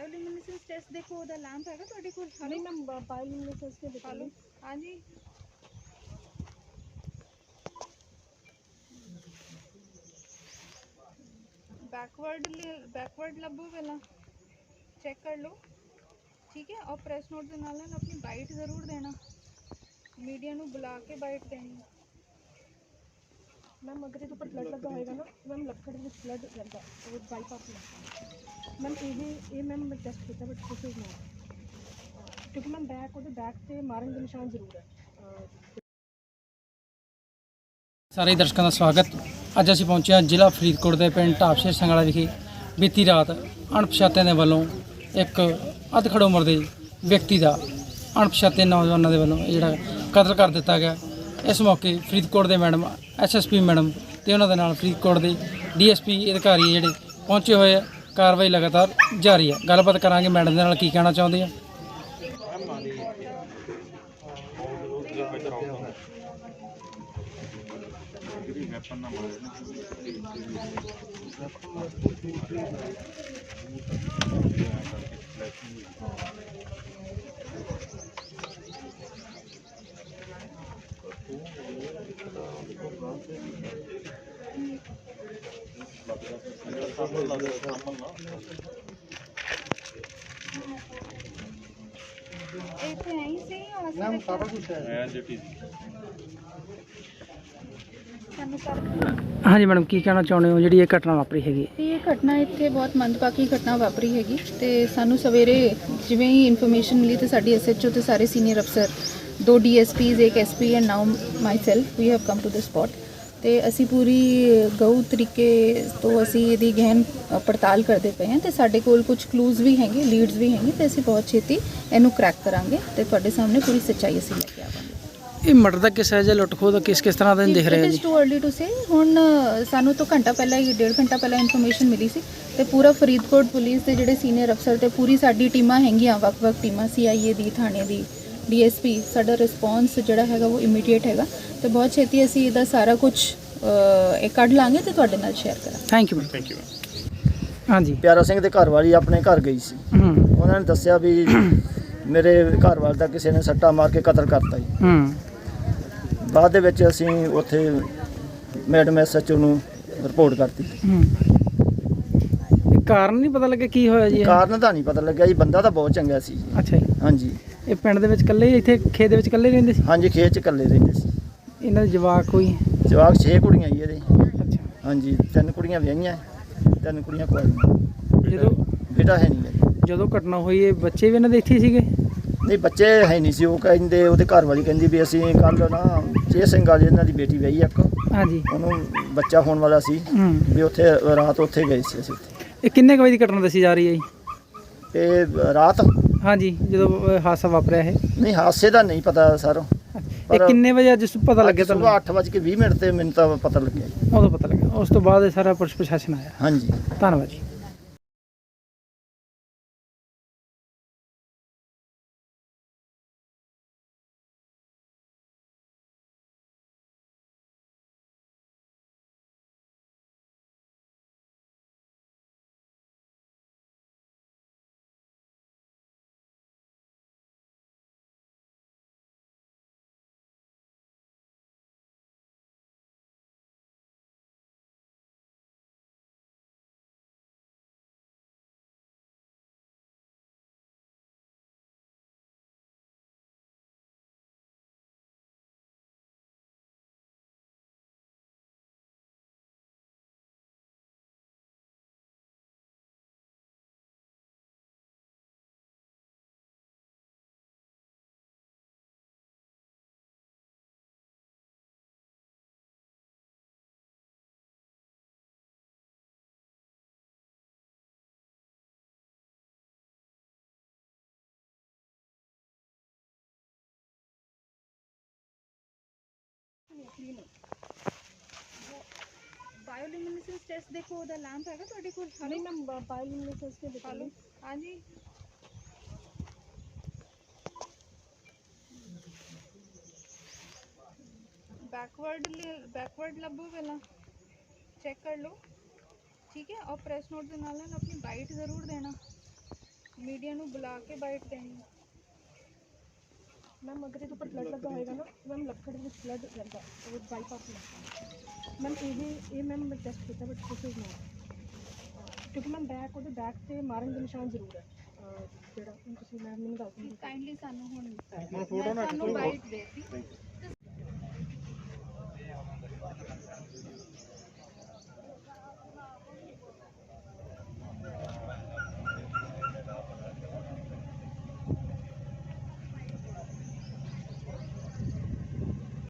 ਬਾਇਓਲਿਮਿਨੈਸੈਂਸ test ਦੇਖੋ ਉਹਦਾ lamp ਹੈਗਾ ਤੁਹਾਡੇ ਕੋਲ ਨਹੀਂ ਮੈਂ ਬਾਇਓਲਿਮਿਨੈਸੈਂਸ ਕੇ ਦਿਖਾ ਹਲੋ ਹਾਂਜੀ। ਬੈਕਵਰਡ ਬੈਕਵਰਡ ਲੱਭੋ ਪਹਿਲਾਂ। ਚੈੱਕ ਕਰ ਲਓ। ਠੀਕ ਹੈ? ਔਰ ਪ੍ਰੈਸ ਨੋਟ ਦੇ ਨਾਲ ਨਾਲ ਆਪਣੀ ਬਾਈਟ ਜ਼ਰੂਰ ਦੇਣਾ। ਮੀਡੀਆ ਨੂੰ ਬੁਲਾ ਕੇ ਬਾਈਟ ਦੇਣੀ। ਮੈਮ ਅਗਰ ਇਹਦੇ ਉੱਪਰ ਬਲੱਡ ਲੱਗਾ ਹੋਏਗਾ ਨਾ ਮੈਮ ਲੱਕੜ ਦੇ ਵਿੱਚ ਬਲੱਡ ਰਹਿੰਦਾ ਉਹ ਬਾਈਪਾਸ ਲੱਗਦਾ ਮੈਮ ਇਹ ਇਹ ਮੈਮ ਟੈਸਟ ਕੀਤਾ ਬਟ ਕੁਝ ਨਹੀਂ ਕਿਉਂਕਿ ਮੈਮ ਬੈਕ ਉਹਦੇ ਬੈਕ ਤੇ ਮਾਰਨ ਦੇ ਨਿਸ਼ਾਨ ਜ਼ਰੂਰ ਹੈ। ਸਾਰੇ ਦਰਸ਼ਕਾਂ ਦਾ ਸਵਾਗਤ। ਅੱਜ ਅਸੀਂ ਪਹੁੰਚੇ ਹਾਂ ਜ਼ਿਲ੍ਹਾ ਫਰੀਦਕੋਟ ਦੇ ਪਿੰਡ ਢਾਬਸ਼ੇਰ ਸੰਗਲਾ ਵਿਖੇ। ਬੀਤੀ ਰਾਤ ਅਣਪਛਾਤਿਆਂ ਦੇ ਵੱਲੋਂ ਇੱਕ ਅਧਖੜ ਉਮਰ ਦੇ ਵਿਅਕਤੀ ਦਾ ਅਣਪਛਾਤੇ ਨੌਜਵਾਨਾਂ ਦੇ ਵੱਲੋਂ ਜਿਹੜਾ ਕਤਲ ਕਰ ਦਿੱਤਾ ਗਿਆ। ਇਸ ਮੌਕੇ ਫਰੀਦਕੋਟ ਦੇ ਮੈਡਮ ਐਸਐਸਪੀ ਮੈਡਮ ਤੇ ਉਹਨਾਂ ਦੇ ਨਾਲ ਫਰੀਦਕੋਟ ਦੇ ਡੀਐਸਪੀ ਅਧਿਕਾਰੀ ਜਿਹੜੇ ਪਹੁੰਚੇ ਹੋਏ ਆ। ਕਾਰਵਾਈ ਲਗਾਤਾਰ ਜਾਰੀ ਹੈ। ਗੱਲਬਾਤ ਕਰਾਂਗੇ ਮੈਡਮ ਦੇ ਨਾਲ ਕੀ ਕਹਿਣਾ ਚਾਹੁੰਦੇ ਆ? ਇੱਥੇ ਆਈ ਸੀ ਮੈਮ ਸਾਰਾ ਕੁਝ ਸਾਨੂੰ ਸਾਰਾ ਹਾਂਜੀ ਮੈਡਮ ਕੀ ਕਹਿਣਾ ਚਾਹੁੰਦੇ ਹੋ? ਜਿਹੜੀ ਇਹ ਘਟਨਾ ਵਾਪਰੀ ਹੈਗੀ। ਤੇ ਇਹ ਘਟਨਾ ਇੱਥੇ ਬਹੁਤ ਮੰਦਭਾਗੀ ਘਟਨਾ ਵਾਪਰੀ ਹੈਗੀ ਤੇ ਸਾਨੂੰ ਸਵੇਰੇ ਜਿਵੇਂ ਹੀ ਇਨਫੋਰਮੇਸ਼ਨ ਮਿਲੀ ਤੇ ਸਾਡੀ ਐਸਐਚਓ ਤੇ ਸਾਰੇ ਸੀਨੀਅਰ ਅਫਸਰ ਦੋ ਡੀਐਸਪੀਜ਼ ਇੱਕ SP and now myself we have come to the spot ਤੇ ਅਸੀਂ ਪੂਰੀ ਗਊ ਤਰੀਕੇ ਤੋਂ ਅਸੀਂ ਇਹਦੀ ਗਹਿਨ ਪੜਤਾਲ ਕਰਦੇ ਪਏ ਹਾਂ ਤੇ ਸਾਡੇ ਕੋਲ ਕੁਝ ਕਲੂਜ਼ ਵੀ ਹੈਗੇ ਲੀਡਸ ਵੀ ਹੈਗੇ ਤੇ ਅਸੀਂ ਬਹੁਤ ਛੇਤੀ ਇਹਨੂੰ ਕ੍ਰੈਕ ਕਰਾਂਗੇ ਤੇ ਤੁਹਾਡੇ ਸਾਹਮਣੇ ਪੂਰੀ ਸੱਚਾਈ ਅਸੀਂ ਲੈ ਕੇ ਆਵਾਂਗੇ। ਇਹ ਮਰਡਰ ਦਾ ਕਿਸ ਹੈ ਜਾਂ ਲੁੱਟ ਖੋਹ ਦਾ ਕਿਸ ਕਿਸ ਤਰ੍ਹਾਂ ਦਾ ਦਿਖ ਰਿਹਾ ਇਟ ਜੀ? Is too early to say ਹੁਣ ਸਾਨੂੰ ਤੋਂ ਘੰਟਾ ਪਹਿਲਾਂ ਹੀ ਡੇਢ ਘੰਟਾ ਪਹਿਲਾਂ ਇਨਫੋਰਮੇਸ਼ਨ ਮਿਲੀ ਸੀ ਤੇ ਪੂਰਾ ਫਰੀਦਕੋਟ ਪੁਲਿਸ ਦੇ ਜਿਹੜੇ ਸੀਨੀਅਰ ਅਫਸਰ ਤੇ ਪੂਰੀ ਸਾਡੀ ਟੀਮਾਂ ਹੈਗੀਆਂ ਵੱਖ-ਵੱਖ ਟੀਮਾਂ ਸੀਆਈਏ ਦੀ ਥਾਣੇ ਦੀ ਡੀਐਸਪੀ ਸਾਡਾ ਰਿਸਪੌਂਸ ਜਿਹੜਾ ਹੈਗਾ ਉਹ ਇਮੀਡੀਏਟ ਹੈਗਾ। ਤੇ ਬਹੁਤ ਛੇਤੀ ਅਸੀਂ ਇਹਦਾ ਸਾਰਾ ਕੁਝ ਇਹ ਕੱਢ ਲਾਂਗੇ ਤੇ ਤੁਹਾਡੇ ਨਾਲ ਸ਼ੇਅਰ ਕਰਾਂਗੇ। Thank you ma'am thank you ਹਾਂਜੀ। ਪਿਆਰਾ ਸਿੰਘ ਦੇ ਘਰ ਵਾਲੀ ਆਪਣੇ ਘਰ ਗਈ ਸੀ। ਉਹਨਾਂ ਨੇ ਦੱਸਿਆ ਵੀ ਮੇਰੇ ਘਰ ਵਾਲ ਦਾ ਕਿਸੇ ਨੇ ਸੱਟਾ ਮਾਰ ਕੇ ਕਤਲ ਕਰਤਾ ਜੀ। ਹੂੰ। ਬਾਅਦ ਦੇ ਵਿੱਚ ਅਸੀਂ ਉੱਥੇ ਮੈਡਮ ਐਸਐਚਓ ਨੂੰ ਰਿਪੋਰਟ ਕਰਤੀ। ਹੂੰ। ਕਾਰਨ ਨਹੀਂ ਪਤਾ ਲੱਗਿਆ ਕੀ ਹੋਇਆ ਜੀ ਇਹ? ਕਾਰਨ ਤਾਂ ਨਹੀਂ ਪਤਾ ਲੱਗਿਆ ਜੀ ਬੰਦਾ ਤਾਂ ਬਹੁਤ ਚੰਗਾ ਸੀ ਜੀ। ਅੱਛਾ ਜੀ। ਹਾਂਜੀ। ਇਹ ਪਿੰਡ ਦੇ ਵਿੱਚ ਇਕੱਲੇ ਹੀ ਇੱਥੇ ਖੇਤ ਦੇ ਵਿੱਚ ਇਕੱਲੇ ਰਹਿੰਦੇ ਸੀ? ਹਾਂਜੀ ਖੇਤ ਚ ਇਕੱਲੇ ਰਹਿੰਦੇ ਸੀ। ਇਹਨਾਂ ਦੇ ਜਵਾਕ ਕੋਈ? ਜਵਾਕ 6 ਕੁੜੀਆਂ ਜੀ ਇਹਦੇ। ਅੱਛਾ। ਹਾਂਜੀ ਤਿੰਨ ਕੁੜੀਆਂ ਵਿਆਹੀਆਂ ਤਿੰਨ ਕੁੜੀਆਂ ਕੁਆਰੀਆਂ ਜਦੋਂ? ਬੇਟਾ ਹੈ ਨਹੀਂ ਗਾ ਜੀ। ਜਦੋਂ ਘਟਨਾ ਹੋਈ ਇਹ ਬੱਚੇ ਵੀ ਇਹਨਾਂ ਦੇ ਇੱਥੇ ਹੀ ਸੀਗੇ? ਨਹੀਂ ਬੱਚੇ ਹੈ ਨਹੀਂ ਸੀ ਉਹ ਕਹਿੰਦੇ ਉਹਦੇ ਘਰ ਵਾਲੀ ਕਹਿੰਦੀ ਵੀ ਅਸੀਂ ਕੱਲ ਨਾ ਚੇ ਸਿੰਘ ਵਾਲੀ ਇਹਨਾਂ ਦੀ ਬੇਟੀ ਵਿਆਹੀ ਇੱਕ। ਹਾਂਜੀ। ਉਹਨੂੰ ਬੱਚਾ ਹੋਣ ਵਾਲਾ ਸੀ। ਹੂੰ। ਵੀ ਉੱਥੇ ਰਾਤ ਉੱਥੇ ਗਏ ਸੀ ਅਸੀਂ। ਉੱਥੇ ਇਹ ਕਿੰਨੇ ਕੁ ਵਜੇ ਦੀ ਘਟਨਾ ਦੱਸੀ ਜਾ ਰਹੀ ਹੈ ਜੀ? ਤੇ ਰਾਤ? ਹਾਂਜੀ ਜਦੋਂ ਇਹ ਹਾਦਸਾ ਵਾਪਰਿਆ ਇਹ? ਨਹੀਂ ਹਾਦਸੇ ਦਾ ਨਹੀਂ ਪਤਾ ਸਰ। ਇਹ ਕਿੰਨੇ ਵਜੇ ਅੱਜ ਪਤਾ ਲੱਗਿਆ ਤੁਹਾਨੂੰ? ਸੁਬਾਹ 8:20 ਮਿੰਟ ਤੇ ਮੈਨੂੰ ਤਾਂ ਪਤਾ ਲੱਗਿਆ ਜੀ। ਉਦੋਂ ਪਤਾ ਲੱਗਿਆ। ਉਸ ਤੋਂ ਬਾਅਦ ਇਹ ਸਾਰਾ ਪੁਲਿਸ ਪ੍ਰਸ਼ਾਸਨ ਆਇਆ। ਹਾਂਜੀ। ਧੰਨਵਾਦ ਜੀ। ਬਾਇਓਲਿਮਿਨੈਸੈਂਸ ਟੈਸਟ ਦੇਖੋ ਉਹਦਾ ਲੈਂਪ ਹੈਗਾ ਤੁਹਾਡੇ ਕੋਲ ਨਹੀਂ ਮੈਂ ਬਾਇਓਲਿਮਿਨੈਸੈਂਸ ਕੇ ਦਿਖਾ ਹਲੋ ਹਾਂਜੀ ਬੈਕਵਰਡ ਬੈਕਵਰਡ ਲੱਭੋ ਪਹਿਲਾਂ ਚੈੱਕ ਕਰ ਲਓ ਠੀਕ ਹੈ ਔਰ ਪ੍ਰੈਸ ਨੋਟ ਦੇ ਨਾਲ ਨਾਲ ਆਪਣੀ ਬਾਈਟ ਜ਼ਰੂਰ ਦੇਣਾ ਮੀਡੀਆ ਨੂੰ ਬੁਲਾ ਕੇ ਬਾਈਟ ਦੇਣੀ ਮੈਮ ਅਗਰ ਇਹਦੇ ਉੱਪਰ ਬਲੱਡ ਲੱਗਾ ਹੋਏਗਾ ਨਾ ਮੈਮ ਲੱਕੜ ਦੇ ਵਿੱਚ ਬਲੱਡ ਰਹਿੰਦਾ ਉਹ ਬਾਈਪਾਸ ਲੱਗਦਾ ਮੈਮ ਇਹ ਇਹ ਮੈਮ ਟੈਸਟ ਕੀਤਾ ਬਟ ਕੁਛ ਨਹੀਂ ਕਿਉਂਕਿ ਮੈਮ ਬੈਕ ਉਹਦੇ ਬੈਕ ਤੇ ਮਾਰਨ ਦੇ ਨਿਸ਼ਾਨ ਜ਼ਰੂਰ ਹੈ। ਅਹ ਜਿਹੜਾ ਹੁਣ ਤੁਸੀਂ ਮੈਮ ਮੈਨੂੰ ਦੱਸ ਦਿਓ। ਕਾਈਂਡਲੀ ਸਾਨੂੰ ਹੁਣ ਮੈਂ ਤੁਹਾਨੂੰ ਬਾਈਟ ਦੇਤੀ